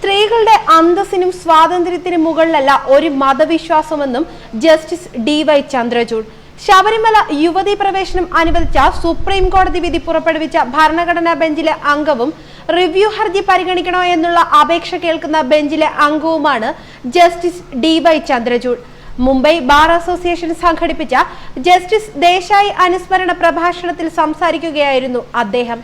സ്ത്രീകളുടെ അന്തസ്സിനും സ്വാതന്ത്ര്യത്തിനും മുകളിലല്ല ഒരു മതവിശ്വാസമെന്നും justice D Y Chandrachud. Sabarimala യുവതി പ്രവേശനം അനുവദിച്ച സുപ്രീം കോടതി വിധി പുറപ്പെടുവിച്ച ഭരണഘടനാ ബെഞ്ചിലെ അംഗവും റിവ്യൂ ഹർജി പരിഗണിക്കണോ എന്നുള്ള അപേക്ഷ കേൾക്കുന്ന ബെഞ്ചിലെ അംഗവുമാണ് justice D Y Chandrachud. Mumbai bar association സംഘടിപ്പിച്ച ജസ്റ്റിസ് ദേശായി അനുസ്മരണ പ്രഭാഷണത്തിൽ സംസാരിക്കുകയായിരുന്നു അദ്ദേഹം.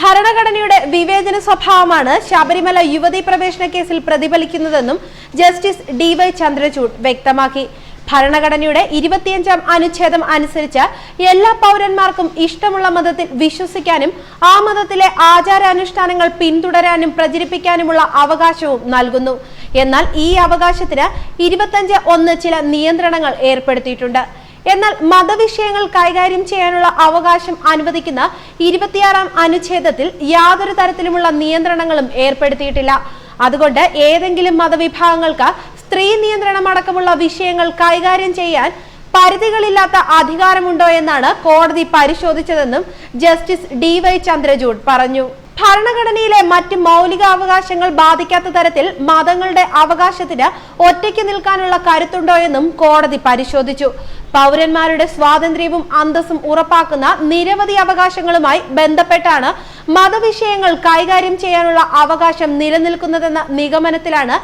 ഭരണഘടനയുടെ വിവേചന സ്വഭാവമാണ് ശബരിമല യുവതീ പ്രവേശന കേസിൽ പ്രതിഫലിക്കുന്നതെന്നും ജസ്റ്റിസ് ഡി വൈ ചന്ദ്രചൂഡ് വ്യക്തമാക്കി. ഭരണഘടനയുടെ ഇരുപത്തിയഞ്ചാം അനുച്ഛേദം അനുസരിച്ച് എല്ലാ പൗരന്മാർക്കും ഇഷ്ടമുള്ള മതത്തിൽ വിശ്വസിക്കാനും ആ മതത്തിലെ ആചാരാനുഷ്ഠാനങ്ങൾ പിന്തുടരാനും പ്രചരിപ്പിക്കാനുമുള്ള അവകാശവും നൽകുന്നു. എന്നാൽ ഈ അവകാശത്തിന് ഇരുപത്തഞ്ച് ഒന്ന് ചില നിയന്ത്രണങ്ങൾ ഏർപ്പെടുത്തിയിട്ടുണ്ട്. എന്നാൽ മതവിഷയങ്ങൾ കൈകാര്യം ചെയ്യാനുള്ള അവകാശം അനുവദിക്കുന്ന ഇരുപത്തിയാറാം അനുച്ഛേദത്തിൽ യാതൊരു തരത്തിലുമുള്ള നിയന്ത്രണങ്ങളും ഏർപ്പെടുത്തിയിട്ടില്ല. അതുകൊണ്ട് ഏതെങ്കിലും മതവിഭാഗങ്ങൾക്ക് സ്ത്രീ നിയന്ത്രണം അടക്കമുള്ള വിഷയങ്ങൾ കൈകാര്യം ചെയ്യാൻ പരിധികളില്ലാത്ത അധികാരമുണ്ടോ എന്നാണ് കോടതി പരിശോധിച്ചതെന്നും ജസ്റ്റിസ് ഡി വൈ ചന്ദ്രചൂഡ് പറഞ്ഞു. ഭരണഘടനയിലെ മറ്റ് മൗലികാവകാശങ്ങൾ ബാധിക്കാത്ത തരത്തിൽ മതങ്ങളുടെ അവകാശത്തിന് ഒറ്റയ്ക്ക് നിൽക്കാനുള്ള കരുത്തുണ്ടോ എന്നും കോടതി പരിശോധിച്ചു. പൗരന്മാരുടെ സ്വാതന്ത്ര്യവും അന്തസ്സും ഉറപ്പാക്കുന്ന നിരവധി അവകാശങ്ങളുമായി ബന്ധപ്പെട്ടാണ് മതവിഷയങ്ങൾ കൈകാര്യം ചെയ്യാനുള്ള അവകാശം നിലനിൽക്കുന്നതെന്ന നിഗമനത്തിലാണ്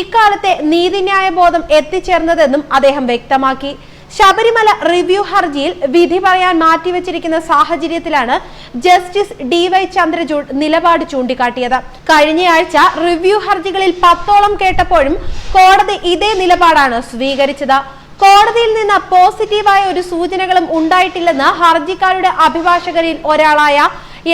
ഇക്കാലത്തെ നീതിന്യായ ബോധം എത്തിച്ചേർന്നതെന്നും അദ്ദേഹം വ്യക്തമാക്കി. ശബരിമല റിവ്യൂ ഹർജിയിൽ വിധി പറയാൻ മാറ്റിവെച്ചിരിക്കുന്ന സാഹചര്യത്തിലാണ് ജസ്റ്റിസ് ഡി വൈ ചന്ദ്രചൂഡ് നിലപാട് ചൂണ്ടിക്കാട്ടിയത്. കഴിഞ്ഞയാഴ്ച റിവ്യൂ ഹർജികളിൽ പത്തോളം കേട്ടപ്പോഴും കോടതി ഇതേ നിലപാടാണ് സ്വീകരിച്ചത്. കോടതിയിൽ നിന്ന് പോസിറ്റീവായ ഒരു സൂചനകളും ഉണ്ടായിട്ടില്ലെന്ന് ഹർജിക്കാരുടെ അഭിഭാഷകരിൽ ഒരാളായ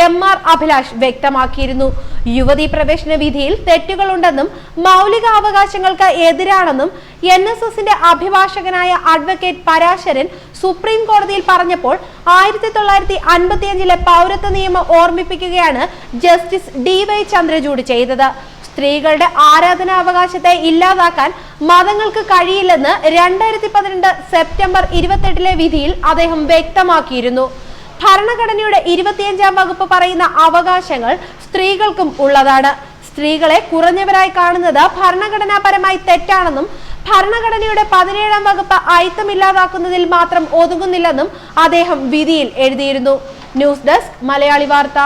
എം ആർ അഭിലാഷ് വ്യക്തമാക്കിയിരുന്നു. യുവതി പ്രവേശന വിധിയിൽ തെറ്റുകളുണ്ടെന്നും മൗലിക അവകാശങ്ങൾക്ക് എതിരാണെന്നും എൻ എസ് എസിന്റെ അഭിഭാഷകനായ അഡ്വക്കേറ്റ് പരാശരൻ സുപ്രീം കോടതിയിൽ പറഞ്ഞപ്പോൾ ആയിരത്തി തൊള്ളായിരത്തി അൻപത്തിയഞ്ചിലെ പൗരത്വ നിയമം ഓർമ്മിപ്പിക്കുകയാണ് ജസ്റ്റിസ് ഡി വൈ ചന്ദ്രചൂഡ് ചെയ്തത്. സ്ത്രീകളുടെ ആരാധനാവകാശത്തെ ഇല്ലാതാക്കാൻ മതങ്ങൾക്ക് കഴിയില്ലെന്ന് രണ്ടായിരത്തി പന്ത്രണ്ട് സെപ്റ്റംബർ ഇരുപത്തെട്ടിലെ വിധിയിൽ അദ്ദേഹം വ്യക്തമാക്കിയിരുന്നു. ഭരണഘടനയുടെ ഇരുപത്തിയഞ്ചാം വകുപ്പ് പറയുന്ന അവകാശങ്ങൾ സ്ത്രീകൾക്കും ഉള്ളതാണ്. സ്ത്രീകളെ കുറഞ്ഞവരായി കാണുന്നത് ഭരണഘടനാപരമായി തെറ്റാണെന്നും ഭരണഘടനയുടെ പതിനേഴാം വകുപ്പ് അയിത്തമില്ലാതാക്കുന്നതിൽ മാത്രം ഒതുങ്ങുന്നില്ലെന്നും അദ്ദേഹം വിധിയിൽ എഴുതിയിരുന്നു. ന്യൂസ് ഡെസ്ക് മലയാളി വാർത്ത.